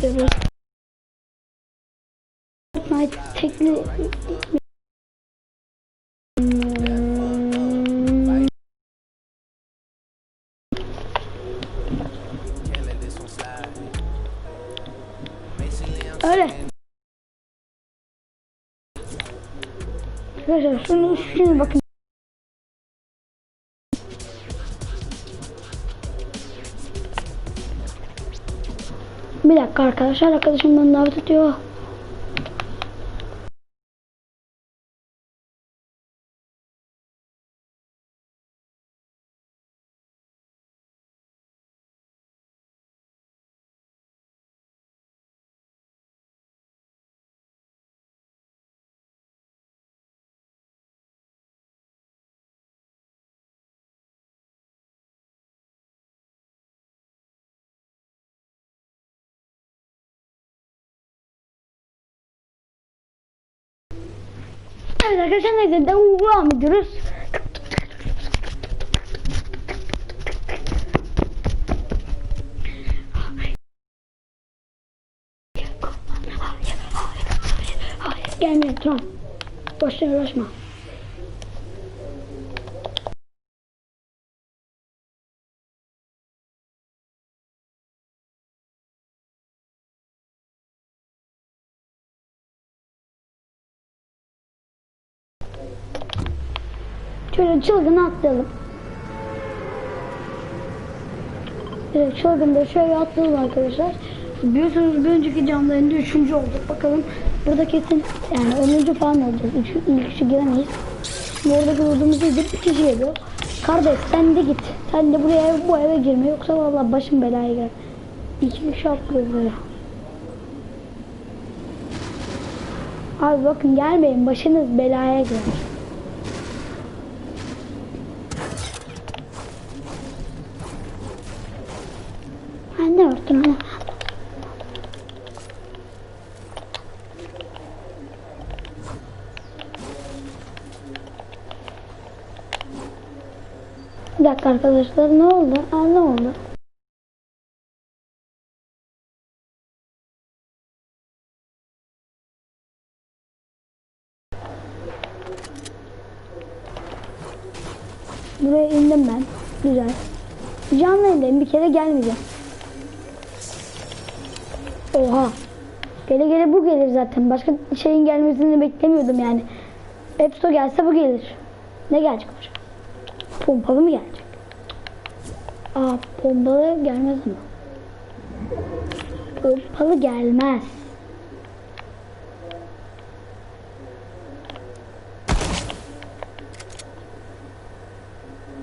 there was my technique. Öyle. it. şunu. Bir dakika arkadaşlar arkadaşım beni davet ediyor. Evet arkadaşlar neyse devam ediyoruz. Gelme tamam. Boşuna uğraşma. Şöyle çılgını atlayalım. Evet çılgında şöyle atlayalım arkadaşlar. Biliyorsunuz bir önceki canlı yayında üçüncü olduk. Bakalım burada kesin yani önüncü falan olacağız. Üç, ilk üçü giremeyiz. Oradaki vurduğumuz iyidir. Bir kişi geliyor. Kardeş sen de git. Sen de buraya bu eve girme. Yoksa vallahi başım belaya girer. İki kişi atlıyor böyle. Abi bakın gelmeyin. Başınız belaya girer. Örtüm ama. Bir dakika arkadaşlar ne oldu? Aa, ne oldu? Buraya indim ben. Güzel. Canlı yayındayım. Bir kere gelmeyeceğim. Oha. Gele gele bu gelir zaten. Başka şeyin gelmesini beklemiyordum yani. Epso gelse bu gelir. Ne gelecek başka? Pompalı mı gelecek? Aa pompalı gelmez ama. Pompalı gelmez.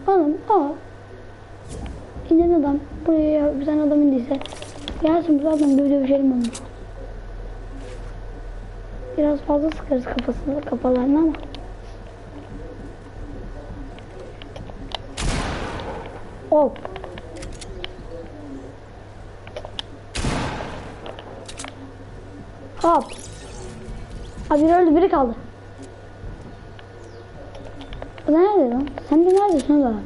Oğlum aa. İnen adam. Buraya tane adam indiyse. Gelsin adam böyle dövüşelim onu. Biraz fazla sıkarız kafasını kafalarına ama. Hop. Hop. Abi öldü biri kaldı. Bu nerede lan? Sen de neredesin lan?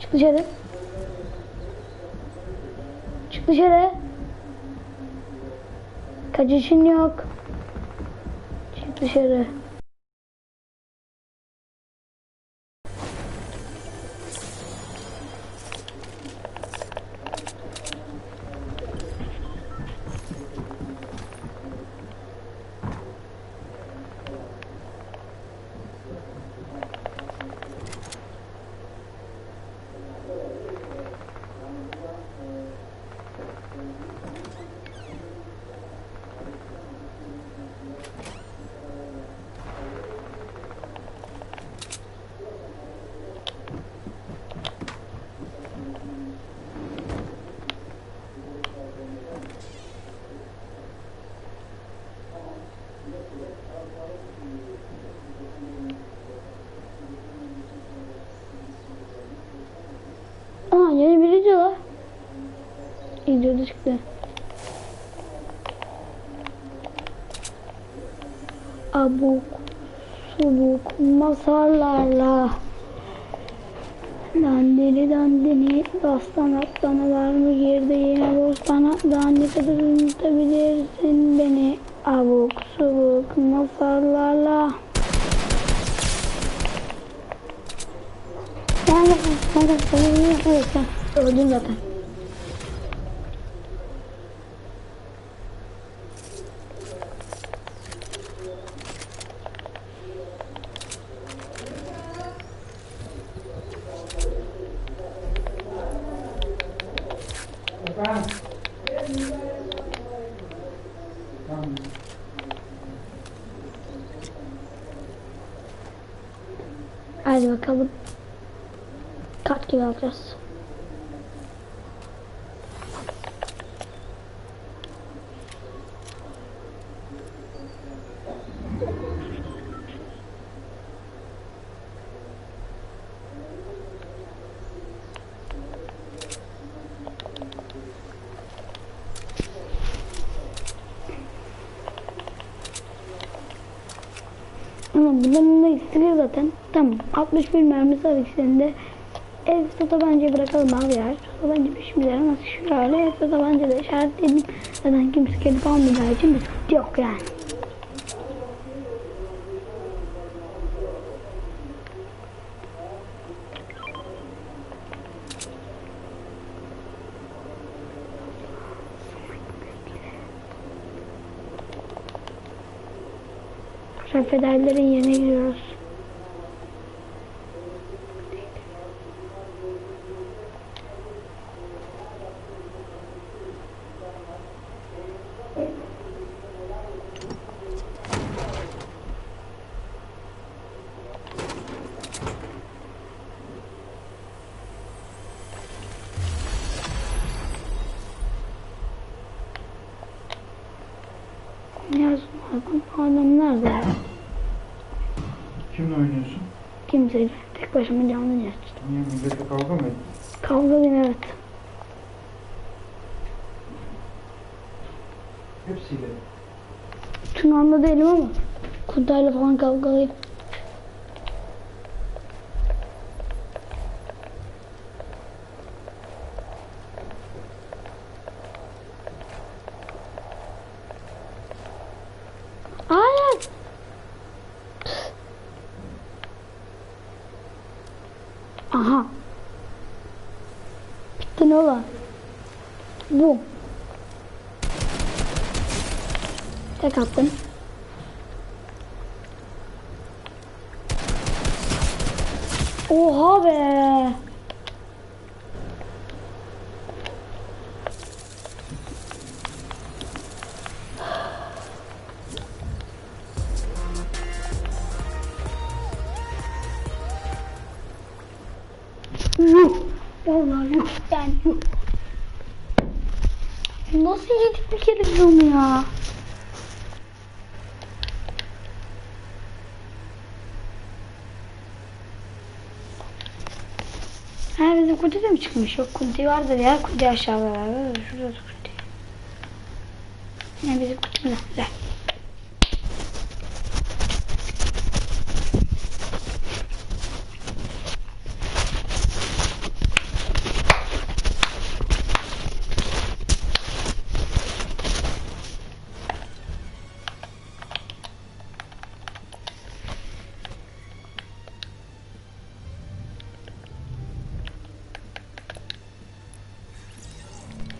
Çık dışarı. Çık dışarı. Kaçışın yok. Çık dışarı. Aa yeni bir video var. İzliyordu çıktı. Abuk subuk masarlarla. Dandini dandini dastan atlana var mı girdi yine bostana? Dandi kadar unutabilirsin beni. Abuk subuk masallarla Yani evet, evet, evet, sen öldün zaten. Hadi bakalım. Kart gibi alacağız. Ama bunların da istiyor zaten. Tamam. 61 mermisi var ikisinde. Elbise tabancayı bırakalım abi ya. Tabanca bir işimize yaramaz. Şöyle elbise tabanca da işaretledim. Zaten kimse gelip almayacağı için bir sıkıntı yok yani. Federlerin yerine giriyoruz. Yazın adam, adam nerede ya? Kimle oynuyorsun? Kimseyle. Tek başıma canlı yer. Niye milletle kavga mı ettin? Kavgalıyım evet. Hepsiyle. Şunu anda değilim ama Kuntayla falan kavgalıyım. Aha. Bitti ne ola? Bu. Tek attım. Oha be. Yuh. Vallahi yuh. Yani yuh. Nasıl yedik bir kere biz onu ya? Ha bizim kunti de mi çıkmış? Yok kunti vardır ya. Kunti aşağıda var. Şurada da kunti. Ne bizim kutumuz da güzel.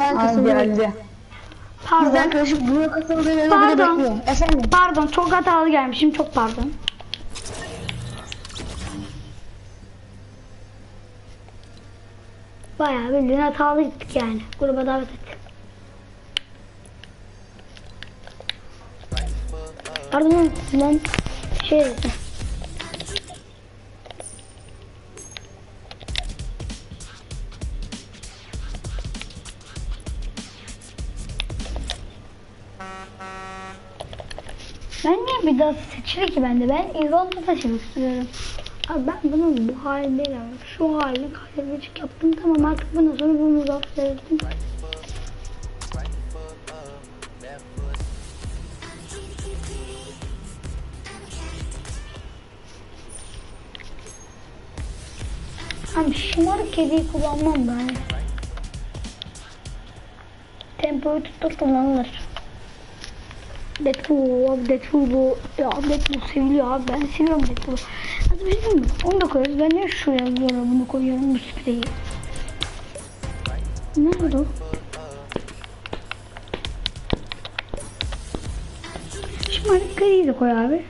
Abi geldi. Pardon. arkadaşım buraya katıldığı yere Pardon. bile bekliyorum. Efendim? Pardon. Çok hatalı gelmişim. Çok pardon. Bayağı bildiğin hatalı gittik yani. Gruba davet ettik. Pardon lan şey dedim. Ben niye bir daha seçili ki bende? Ben İzolda taşımak istiyorum. Abi ben bunun bu halde yani şu halini kaybedecek yaptım tamam artık bundan sonra bunu ettim. Abi şımarık kediyi kullanmam ben. Tempoyu tuttur kullanılır. Deadpool abi Deadpool bu. Ya Deadpool seviliyor abi ben seviyorum Deadpool'u. Hadi bir şey mi? Onu da koyarız. Ben niye şuraya böyle bunu koyuyorum bu spreyi? Nerede o? Şımarık kediyi de koy abi.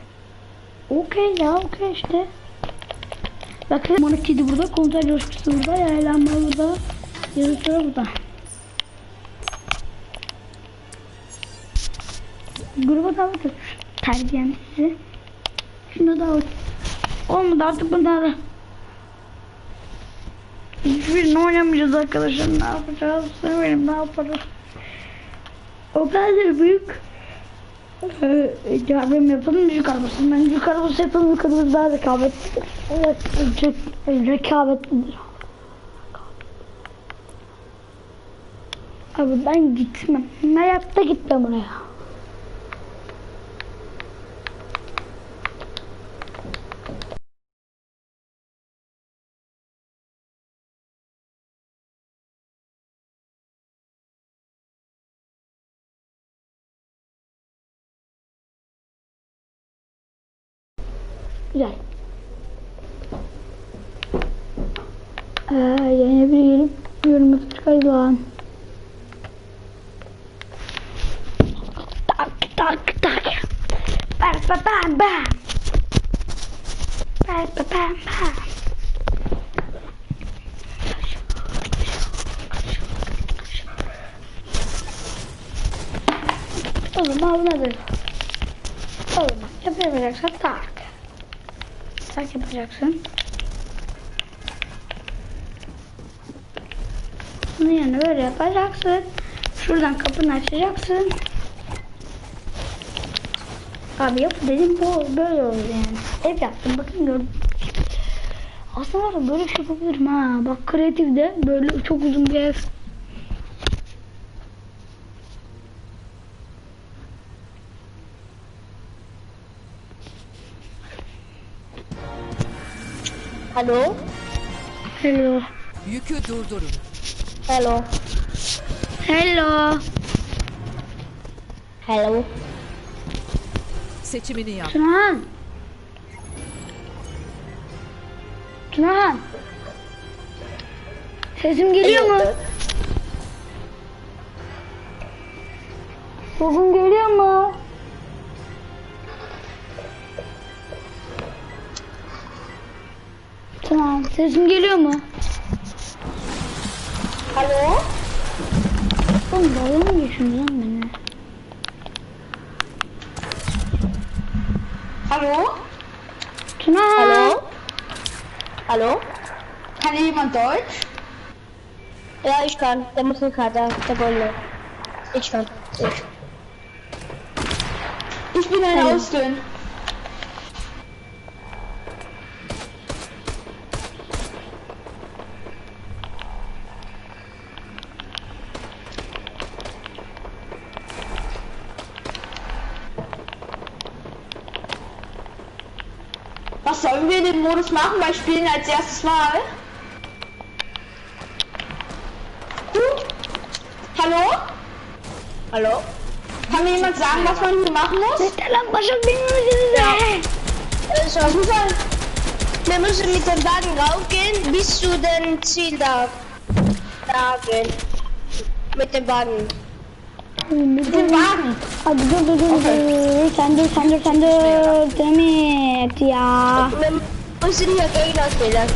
Okey ya okey işte. Bakın Monik kedi burada, komutan coşkusu burada, yaylanma burada, yazıtları burada. Gruba davet et. Terbiyem sizi. Şunu davet. Olmadı artık bunlar. Hiçbirini oynamayacağız arkadaşlar. Ne yapacağız? Söyleyin ne yaparız? O kadar büyük. Ee, yardım yapalım müzik arabası. Ben müzik arabası yapalım müzik arabası daha rekabet. Rekabetlidir. Abi ben gitmem. Hayatta gitmem oraya. Güzel. Ee, yeni bir gelip yorum yapacak lan. Tak tak tak. Bam bam bam bam. Bam bam bam bam. O zaman nedir? O zaman yapacaksan tak. Tak yapacaksın. Bunun yanına böyle yapacaksın. Şuradan kapını açacaksın. Abi yap dedim bu böyle oldu yani. Hep yaptım bakın gördüm. Aslında böyle şey yapabilirim ha. Bak kreatifde böyle çok uzun bir Alo? Hello. Yükü durdurun. Hello? Hello. Hello? Seçimini yap. Tunahan. Tunahan. Sesim geliyor mu? Sesim geliyor mu? Tamam. Sesim geliyor mu? Alo? Oğlum dalga mı geçiyorsun lan beni? Hallo? Tunahan. Hallo? Hallo? Kann jemand Deutsch? Ja, ich kann. Der muss nicht gerade, der Bolle. Ich kann. Ich. Ich bin ein Hallo. Sollen wir dem Modus machen? Weil spielen als erstes Mal. Gut. Hallo? Hallo? Kann mir jemand sagen, was man hier machen muss? Yeter lan Başak benim yüzümden. Also, Was muss man? wir müssen mit dem Wagen raufgehen bis zu dem Ziel da. Da gehen. Mit dem Wagen. Mit dem Wagen. Hadi dur dur dur dur. Sen dur sen dur sen dur. Demet ya. Müssen hier Gegner killen.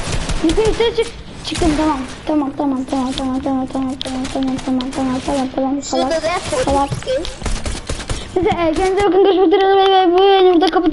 Yukarı yukarı çık. Çıktım tamam. Tamam tamam tamam tamam tamam tamam tamam tamam tamam tamam tamam tamam Şurada da salak. polis. Neyse e, kendinize bakın görüşmek üzere bu yayını burada kapatıyorum.